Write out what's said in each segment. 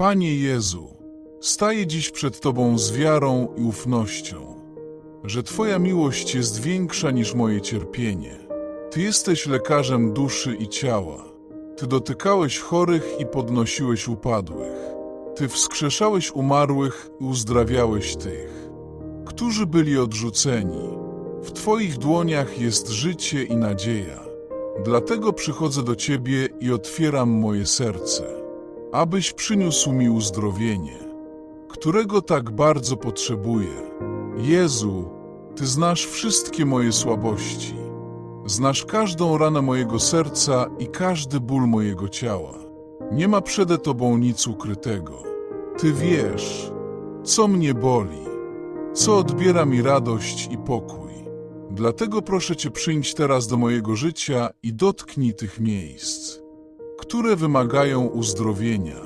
Panie Jezu, staję dziś przed Tobą z wiarą i ufnością, że Twoja miłość jest większa niż moje cierpienie. Ty jesteś lekarzem duszy i ciała. Ty dotykałeś chorych i podnosiłeś upadłych. Ty wskrzeszałeś umarłych i uzdrawiałeś tych, którzy byli odrzuceni. W Twoich dłoniach jest życie i nadzieja. Dlatego przychodzę do Ciebie i otwieram moje serce, abyś przyniósł mi uzdrowienie, którego tak bardzo potrzebuję. Jezu, Ty znasz wszystkie moje słabości. Znasz każdą ranę mojego serca i każdy ból mojego ciała. Nie ma przede Tobą nic ukrytego. Ty wiesz, co mnie boli, co odbiera mi radość i pokój. Dlatego proszę Cię przyjdź teraz do mojego życia i dotknij tych miejsc, które wymagają uzdrowienia.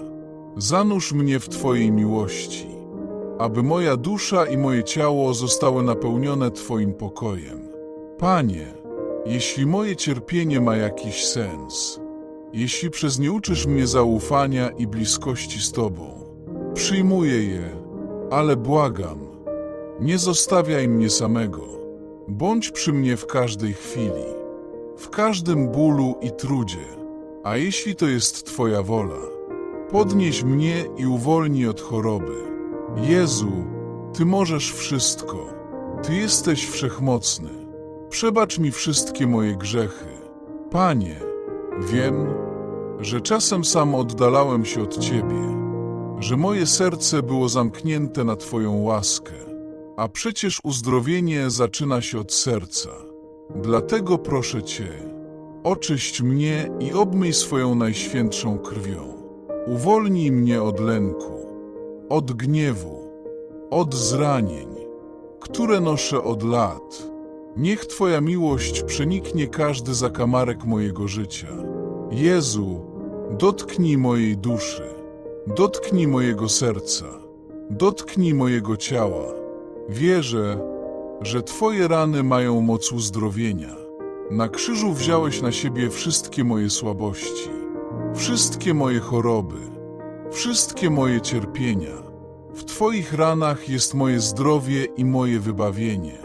Zanurz mnie w Twojej miłości, aby moja dusza i moje ciało zostały napełnione Twoim pokojem. Panie, jeśli moje cierpienie ma jakiś sens, jeśli przez nie uczysz mnie zaufania i bliskości z Tobą, przyjmuję je, ale błagam, nie zostawiaj mnie samego. Bądź przy mnie w każdej chwili, w każdym bólu i trudzie, a jeśli to jest Twoja wola, podnieś mnie i uwolnij od choroby. Jezu, Ty możesz wszystko, Ty jesteś wszechmocny. Przebacz mi wszystkie moje grzechy. Panie, wiem, że czasem sam oddalałem się od Ciebie, że moje serce było zamknięte na Twoją łaskę. A przecież uzdrowienie zaczyna się od serca. Dlatego proszę Cię, oczyść mnie i obmyj swoją najświętszą krwią. Uwolnij mnie od lęku, od gniewu, od zranień, które noszę od lat. Niech Twoja miłość przeniknie każdy zakamarek mojego życia. Jezu, dotknij mojej duszy, dotknij mojego serca, dotknij mojego ciała. Wierzę, że Twoje rany mają moc uzdrowienia. Na krzyżu wziąłeś na siebie wszystkie moje słabości, wszystkie moje choroby, wszystkie moje cierpienia. W Twoich ranach jest moje zdrowie i moje wybawienie.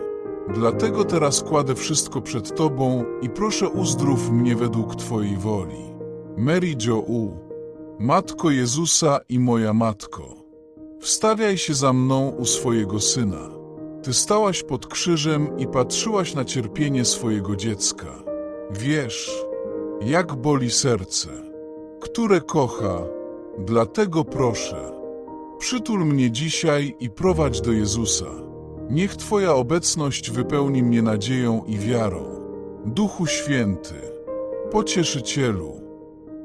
Dlatego teraz kładę wszystko przed Tobą i proszę uzdrów mnie według Twojej woli. Mary Jo U, Matko Jezusa i moja Matko. Wstawiaj się za mną u swojego syna. Ty stałaś pod krzyżem i patrzyłaś na cierpienie swojego dziecka. Wiesz, jak boli serce, które kocha, dlatego proszę, przytul mnie dzisiaj i prowadź do Jezusa. Niech Twoja obecność wypełni mnie nadzieją i wiarą. Duchu Święty, Pocieszycielu,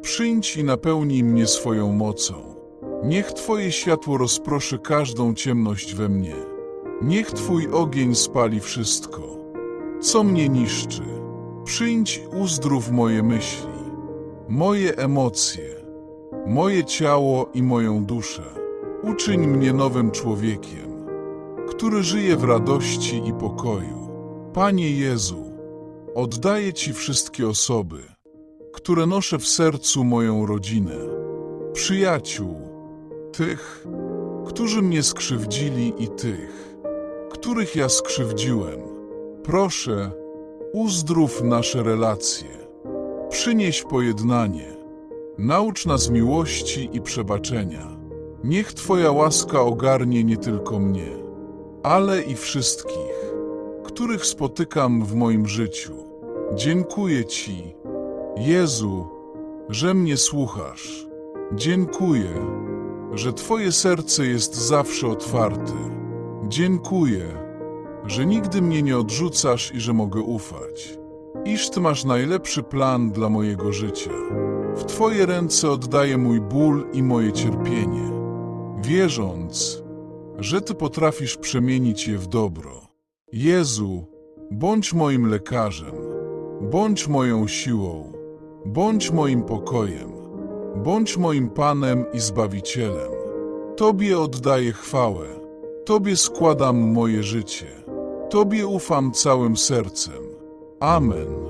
przyjdź i napełnij mnie swoją mocą. Niech Twoje światło rozproszy każdą ciemność we mnie. Niech Twój ogień spali wszystko, co mnie niszczy. Przyjdź uzdrów moje myśli, moje emocje, moje ciało i moją duszę. Uczyń mnie nowym człowiekiem, który żyje w radości i pokoju. Panie Jezu, oddaję Ci wszystkie osoby, które noszę w sercu moją rodzinę, przyjaciół, tych, którzy mnie skrzywdzili i tych, których ja skrzywdziłem. Proszę, uzdrów nasze relacje. Przynieś pojednanie. Naucz nas miłości i przebaczenia. Niech Twoja łaska ogarnie nie tylko mnie, ale i wszystkich, których spotykam w moim życiu. Dziękuję Ci, Jezu, że mnie słuchasz. Dziękuję, że Twoje serce jest zawsze otwarte. Dziękuję, że nigdy mnie nie odrzucasz i że mogę ufać. Iż Ty masz najlepszy plan dla mojego życia. W Twoje ręce oddaję mój ból i moje cierpienie, wierząc, że Ty potrafisz przemienić je w dobro. Jezu, bądź moim lekarzem, bądź moją siłą, bądź moim pokojem. Bądź moim Panem i Zbawicielem. Tobie oddaję chwałę, Tobie składam moje życie, Tobie ufam całym sercem. Amen.